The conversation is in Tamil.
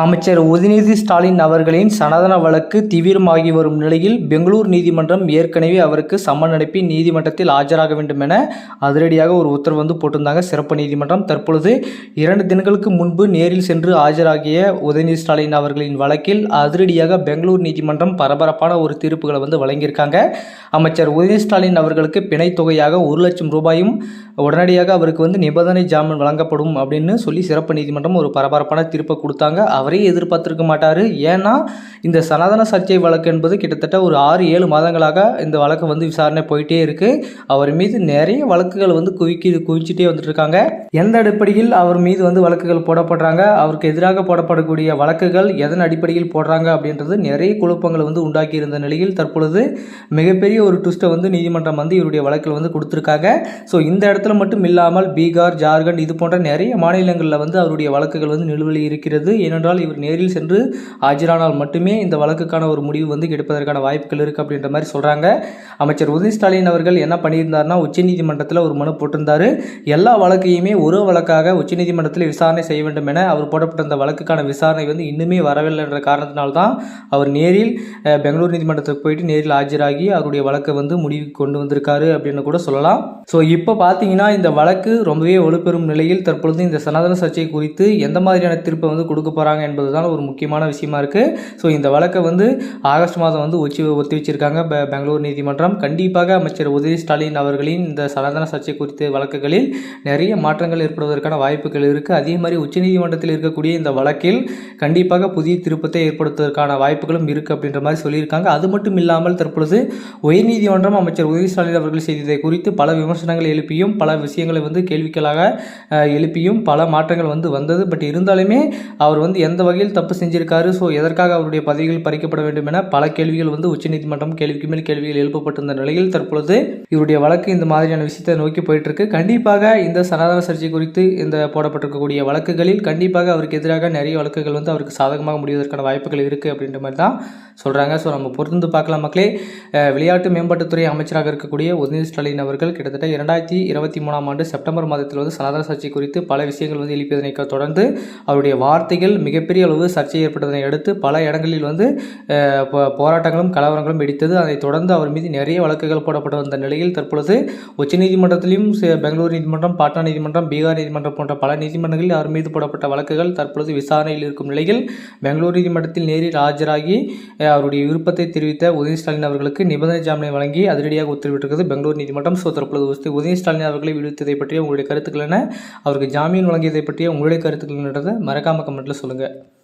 அமைச்சர் உதயநிதி ஸ்டாலின் அவர்களின் சனாதன வழக்கு தீவிரமாகி வரும் நிலையில் பெங்களூர் நீதிமன்றம் ஏற்கனவே அவருக்கு சம்மன் அனுப்பி நீதிமன்றத்தில் ஆஜராக வேண்டும் என அதிரடியாக ஒரு உத்தரவு வந்து போட்டிருந்தாங்க. சிறப்பு நீதிமன்றம் தற்பொழுது இரண்டு தினங்களுக்கு முன்பு நேரில் சென்று ஆஜராகிய உதயநிதி ஸ்டாலின் அவர்களின் வழக்கில் அதிரடியாக பெங்களூர் நீதிமன்றம் பரபரப்பான ஒரு தீர்ப்புகளை வந்து வழங்கியிருக்காங்க. அமைச்சர் உதயநிதி ஸ்டாலின் அவர்களுக்கு பிணைத் தொகையாக ஒரு லட்சம் ரூபாயும் உடனடியாக அவருக்கு வந்து நிபந்தனை ஜாமீன் வழங்கப்படும் அப்படின்னு சொல்லி சிறப்பு நீதிமன்றம் ஒரு பரபரப்பான தீர்ப்பை கொடுத்தாங்க. அவரே எதிர்பார்த்திருக்க மாட்டார். ஏன்னா இந்த சனாதன சர்ச்சை வழக்கு என்பது கிட்டத்தட்ட ஒரு ஆறு ஏழு மாதங்களாக இந்த வழக்கு வந்து விசாரணை போயிட்டே இருக்குது அவர் மீது நிறைய வழக்குகள் வந்து குவிக்கி குவிச்சிட்டே வந்துட்டுருக்காங்க. எந்த அடிப்படையில் அவர் மீது வந்து வழக்குகள் போடப்படுறாங்க அவருக்கு எதிராக போடப்படக்கூடிய வழக்குகள் எதன் அடிப்படையில் போடுறாங்க அப்படின்றது நிறைய குழப்பங்களை வந்து உண்டாக்கி இருந்த நிலையில் தற்பொழுது மிகப்பெரிய ஒரு ட்விஸ்ட்டை வந்து நீதிமன்றம் வந்து இவருடைய வழக்கில் வந்து கொடுத்துருக்காங்க. ஸோ இந்த இடத்துல மட்டும் இல்லாமல் பீகார் ஜார்க்கண்ட் இது போன்ற நிறைய மாநிலங்களில் வந்து அவருடைய வழக்குகள் வந்து நிலுவையில் இருக்கிறது. ஏனென்றால் இவர் நேரில் சென்று ஆஜரானால் மட்டுமே இந்த வழக்குக்கான ஒரு முடிவு வந்து கிடைப்பதற்கான வாய்ப்புகள் இருக்குது அப்படின்ற மாதிரி சொல்கிறாங்க அமைச்சர் உதய ஸ்டாலின் அவர்கள் என்ன பண்ணியிருந்தார்னா உச்சநீதிமன்றத்தில் ஒரு மனு போட்டிருந்தார். எல்லா வழக்கையுமே ஒரு வழக்காக உச்சநீதிமன்றத்தில் விசாரணை செய்ய வேண்டும் என அவர் போடப்பட்ட அந்த வழக்குக்கான விசாரணை வந்து இன்னுமே வரவில்லை என்ற காரணத்தினால்தான் அவர் நேரில் பெங்களூர் நீதிமன்றத்துக்கு போயிட்டு நேரில் ஆஜராகி அவருடைய வழக்கை வந்து முடிவுக்கு கொண்டு வந்திருக்காரு அப்படின்னு கூட சொல்லலாம். ஸோ இப்போ பார்த்தீங்கன்னா இந்த வழக்கு ரொம்பவே ஒழுப்பெறும் நிலையில் தற்பொழுது இந்த சனாதன சர்ச்சை குறித்து எந்த மாதிரியான தீர்ப்பை வந்து கொடுக்க போகிறாங்க என்பதுதான் ஒரு முக்கியமான விஷயமா இருக்குது ஸோ இந்த வழக்கை வந்து ஆகஸ்ட் மாதம் வந்து ஒச்சி ஒத்தி வச்சிருக்காங்க பெ- பெங்களூர் நீதிமன்றம். கண்டிப்பாக அமைச்சர் உதய ஸ்டாலின் அவர்களின் இந்த சனாதன சர்ச்சை குறித்த வழக்குகளில் நிறைய மாற்றங்கள் ஏற்படுவதற்கான வாய்ப்புகள் இருக்குது அதே மாதிரி உச்சநீதிமன்றத்தில் இருக்கக்கூடிய இந்த வழக்கில் கண்டிப்பாக புதிய திருப்பத்தை ஏற்படுத்துவதற்கான வாய்ப்புகளும் இருக்குது அப்படின்ற மாதிரி சொல்லியிருக்காங்க. அது மட்டும் இல்லாமல் தற்பொழுது உயர்நீதிமன்றம் அமைச்சர் உதய ஸ்டாலின் அவர்கள் செய்ததை குறித்து பல விமர்சனங்கள் எழுப்பியும் பல விஷயங்களை வந்து கேள்விகளாக எழுப்பியும் பல மாற்றங்கள் வந்து வந்தது. பட் இருந்தாலுமே அவர் வந்து எந்த எந்த வகையில் தப்பு செஞ்சிருக்காரு? ஸோ எதற்காக அவருடைய பதவிகள் பறிக்கப்பட வேண்டும் என பல கேள்விகள் வந்து உச்சநீதிமன்றம் கேள்விக்கு மேல் கேள்விகள் எழுப்பப்பட்டிருந்த நிலையில் தற்பொழுது இவருடைய வழக்கு இந்த மாதிரியான விஷயத்தை நோக்கி போயிட்டு இருக்கு கண்டிப்பாக இந்த சனாதன சர்ச்சை குறித்து இந்த போடப்பட்டிருக்கக்கூடிய வழக்குகளில் கண்டிப்பாக அவருக்கு எதிராக நிறைய வழக்குகள் வந்து அவருக்கு சாதகமாக முடிவதற்கான வாய்ப்புகள் இருக்குது அப்படின்ற மாதிரி தான் சொல்கிறாங்க ஸோ நம்ம பொறுத்து பார்க்கலாம் மக்களே. விளையாட்டு மேம்பாட்டுத்துறை அமைச்சராக இருக்கக்கூடிய உதயநிதி ஸ்டாலின் அவர்கள் கிட்டத்தட்ட இரண்டாயிரத்தி இருபத்தி மூணாம் ஆண்டு செப்டம்பர் மாதத்தில் வந்து சனாதன சர்ச்சை குறித்து பல விஷயங்கள் வந்து எழுப்பியதனை தொடர்ந்து அவருடைய வார்த்தைகள் மிக மிகப்பெரிய அளவு சர்ச்சை ஏற்பட்டதனை அடுத்து பல இடங்களில் வந்து போ- போராட்டங்களும் கலவரங்களும் வெடித்தது. அதைத் தொடர்ந்து அவர் மீது நிறைய வழக்குகள் போடப்பட்டு வந்த நிலையில் தற்பொழுது உச்சநீதிமன்றத்திலும் பெங்களூர் நீதிமன்றம் பாட்னா நீதிமன்றம் பீகார் நீதிமன்றம் போன்ற பல நீதிமன்றங்களில் அவர் மீது போடப்பட்ட வழக்குகள் தற்பொழுது விசாரணையில் இருக்கும் நிலையில் பெங்களூர் நீதிமன்றத்தில் நேரில் ஆஜராகி அவருடைய விருப்பத்தை தெரிவித்த உதய ஸ்டாலின் அவர்களுக்கு நிபந்தனை ஜாமீனை வழங்கி அதிரடியாக உத்தரவிட்டிருக்கிறது பெங்களூர் நீதிமன்றம். ஸோ தற்பொழுது உதய ஸ்டாலின் அவர்களை விடுவித்ததை பற்றிய உங்களுடைய கருத்துக்கள் என்ன? அவருக்கு ஜாமீன் வழங்கியதை பற்றிய உங்களுடைய கருத்துக்கள் என்றதை மறக்காம கமெண்ட்டில் சொல்லுங்கள் that